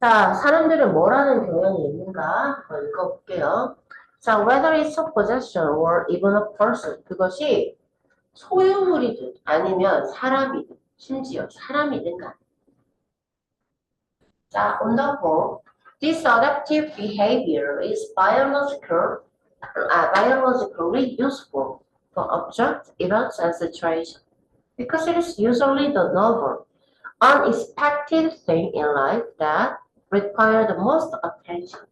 자, 사람들은 뭐라는 경향이 있는가? 한번 읽어볼게요. 자, whether it's a possession or even a person. 그것이 소유물이든 아니면 사람이든 심지어 사람이든 간. 자, on the whole, this adaptive behavior is biological, uh, biologically useful for object, events, and situation because it is usually the novel, unexpected thing in life that require the most attention.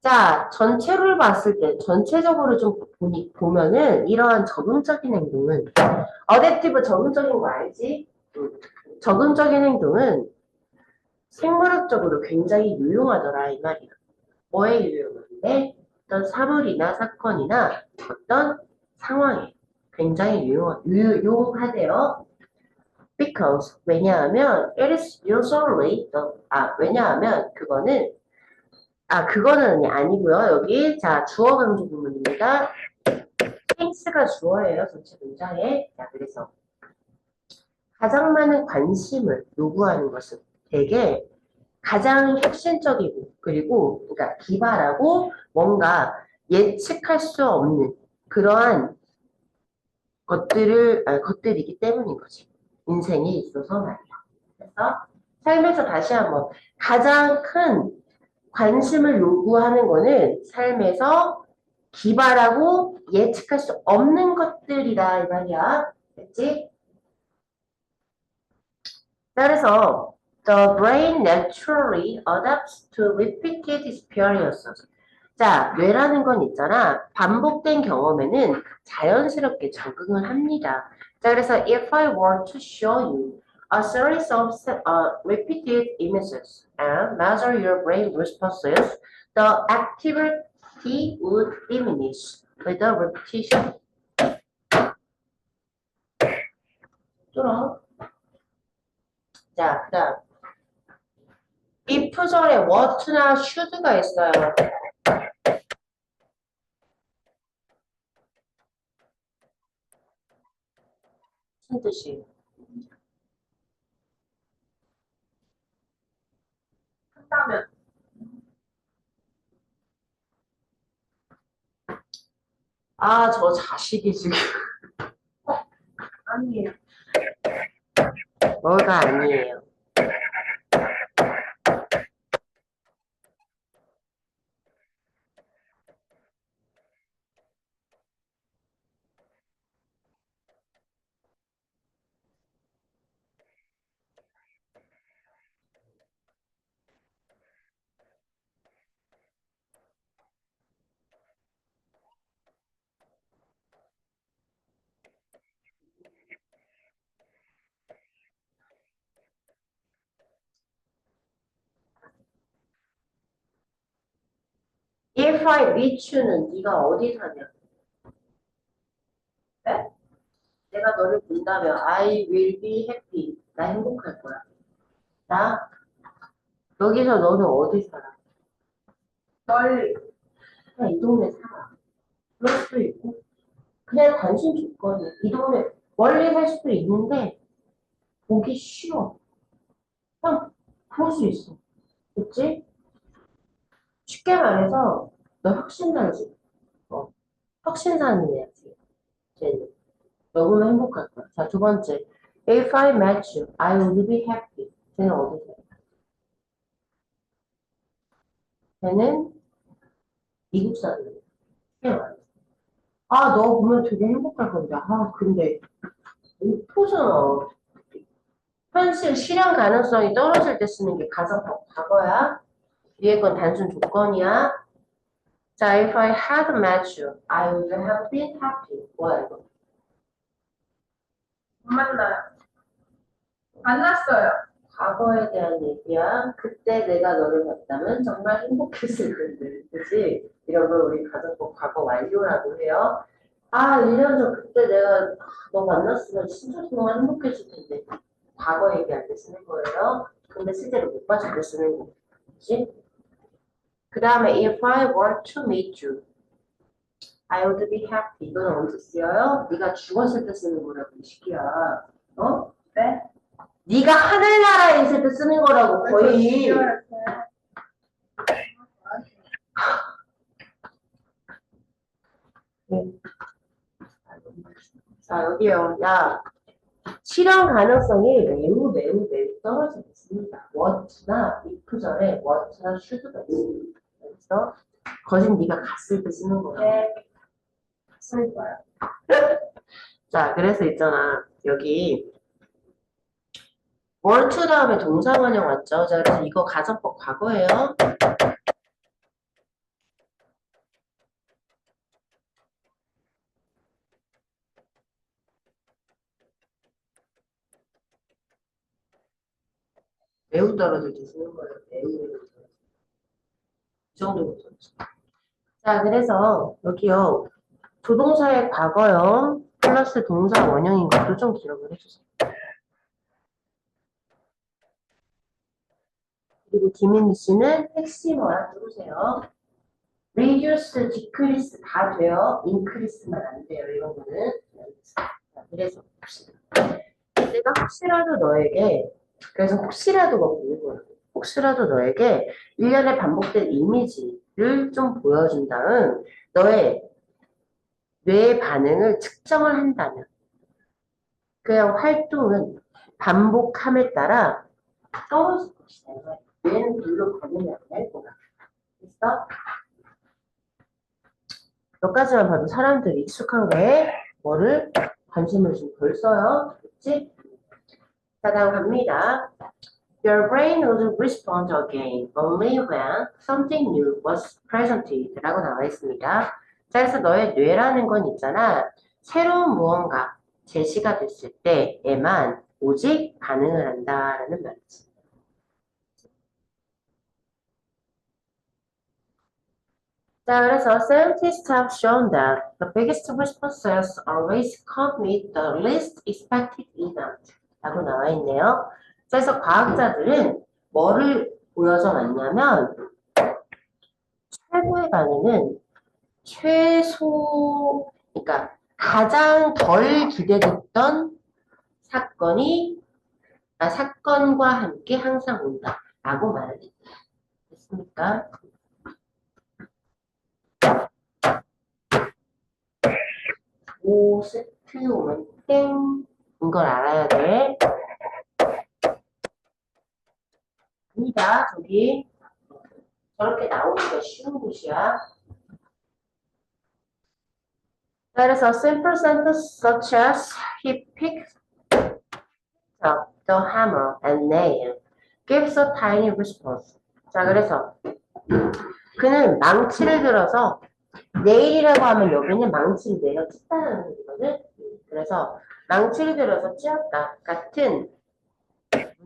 자, 전체를 봤을 때, 전체적으로 좀 보니, 보면은, 이러한 적응적인 행동은, 어댑티브 적응적인 거 알지? 음, 적응적인 행동은 생물학적으로 굉장히 유용하더라, 이 말이야. 뭐에 유용한데? 어떤 사물이나 사건이나 어떤 상황에 굉장히 유용, 유용하대요. Because, 왜냐하면, it is usually, the, 아, 왜냐하면, 그거는 아, 그거는 아니고요. 여기 자 주어 강조 부분입니다. things가 주어예요. 전체 문장에. 자, 그래서 가장 많은 관심을 요구하는 것은 되게 가장 혁신적이고 그리고 그러니까 기발하고 뭔가 예측할 수 없는 그러한 것들을 아, 것들이기 때문인 거지. 인생에 있어서 말이야. 그래서 삶에서 다시 한번 가장 큰 관심을 요구하는 거는 삶에서 기발하고 예측할 수 없는 것들이다 이 말이야. 됐지? 따라서 the brain naturally adapts to repeated experiences. 자, 뇌라는 건 있잖아. 반복된 경험에는 자연스럽게 적응을 합니다. 자, 그래서 if I were to show you a series of uh, repeated images and measure your brain responses, the activity would diminish with the repetition. 뚫어. 자, 그 다음. if절에 what나 should가 있어요. 무슨 뜻이에요? 한다면 아, 저 자식이 지금 아니에요. 뭐가 아니에요. Meet you는 네가 어디 사냐? 네? 내가 너를 본다면 I will be happy. 나 행복할 거야. 나 여기서 너는 어디 살아? 멀리. 그냥 이 동네 살아. 그럴 수도 있고 그냥 단순 조건이 이 동네 멀리 살 수도 있는데 보기 쉬워. 그냥 볼 수 있어. 그치? 쉽게 말해서 너 혁신자지. 어, 혁신사는 애야지. 쟤는. 너 보면 행복할 거야. 자, 두 번째. If I met you, I would be happy. 쟤는 어디 살아? 쟤는 미국 사람이야. 아, 너 보면 되게 행복할 건데. 아, 근데 오토잖아. 현실 실현 가능성이 떨어질 때 쓰는 게 가상 과거야. 뒤에 건 단순 조건이야. 자, if I had met you, I would have been happy. 뭐야 이거? 못 만나요. 만났어요. 과거에 대한 얘기야. 그때 내가 너를 봤다면 정말 행복했을 텐데. 그치? 이런 걸 우리 가정법 과거 완료라고 해요. 아, 1년 전 그때 내가 너 만났으면 진짜 정말 행복했을 텐데. 과거 얘기할 때 쓰는 거예요. 근데 실제로 못 봤을 때 쓰는 거. 그치? 그 다음에 if I were to meet you, I would be happy. 이건 언제 쓰여요? 네가 죽었을 때 쓰는 거라고 이 시기야. 어? 네. 네가 하늘나라에 있을 때 쓰는 거라고 거의. 자 여기요. 야 실현 가능성이 매우 매우 매우 떨어지고 있습니다. what나 if 전에 what나 should가 있습니다. 그래서 거진 네가 갔을 때 쓰는 거야. 네. 쓸 거야. 자, 그래서 있잖아. 여기 were to 다음에 동사원형 왔죠? 자, 그래서 이거 가정법 과거예요. 매우 떨어질 때 쓰는 거예요. 매우. 떨어져. 자, 그래서 여기요. 조동사의 과거요. 플러스 동사 원형인 것도 좀 기억을 해주세요. 그리고 김인미 씨는 핵심어라 부르세요. reduce, decrease 다 돼요. increase만 안 돼요. 이런 거는. 자, 그래서 봅시다. 내가 혹시라도 너에게 그래서 혹시라도가 보는 거야. 혹시라도 너에게 1년에 반복된 이미지를 좀 보여준 다음 너의 뇌의 반응을 측정을 한다면 그 활동은 반복함에 따라 떨어질 것이다. 뇌는 별로 반응이 안할 거야. 됐어? 몇 가지만 봐도 사람들이 익숙한 거에 뭐를 관심을 좀 덜 써요. 그렇지? 자, 다음 갑니다. Your brain would respond again only when something new was presented 라고 나와 있습니다. 자, 그래서 너의 뇌라는 건 있잖아. 새로운 무언가 제시가 됐을 때에만 오직 반응을 한다라는 말이지. 자, 그래서 scientists have shown that the biggest responses always come with the least expected event 라고 나와 있네요. 그래서 과학자들은 뭐를 보여줘 놨냐면 최고의 반응은 최소, 그러니까 가장 덜 기대됐던 사건이 아, 사건과 함께 항상 온다 라고 말을 했다. 됐습니까? 오 세트 오면 땡인 걸 알아야 돼. 아니다, 저기. 저렇게 나오기가 쉬운 곳이야. A simple sentence such as he picked up the hammer and nail gives a tiny response. 자, 그래서 그는 망치를 들어서 내일이라고 하면 여기는 망치를 내려 찢다는 얘기거든. 그래서 망치를 들어서 찧었다 같은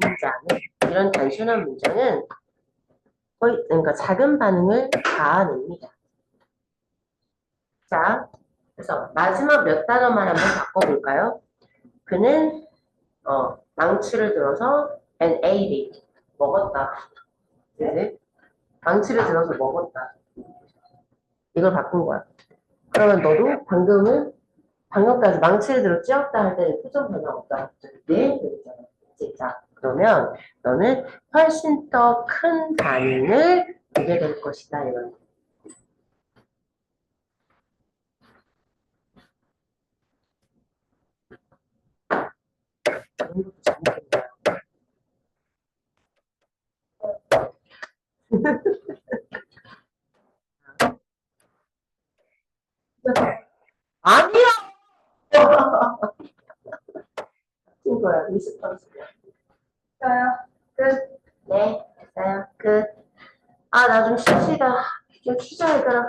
문장은 이런 단순한 문장은 거의 그러니까 작은 반응을 가아냅니다. 자, 그래서 마지막 몇 단어만 한번 바꿔볼까요? 그는 어, 망치를 들어서 and ate 먹었다. 네? 망치를 들어서 먹었다. 이걸 바꾼 거야. 그러면 너도 방금은 방금까지 망치를 들어 찧었다 할 때는 표정 변화 없다. 네, 그랬잖아. 자, 그러면 너는 훨씬 더 큰 반응을 보게 될 것이다. 이런. 아니야! 이거야, 리스폰스야. 저요. 끝. 네, 됐어요. 끝. 아, 나 좀 쉬시다. 좀 쉬자, 얘들아.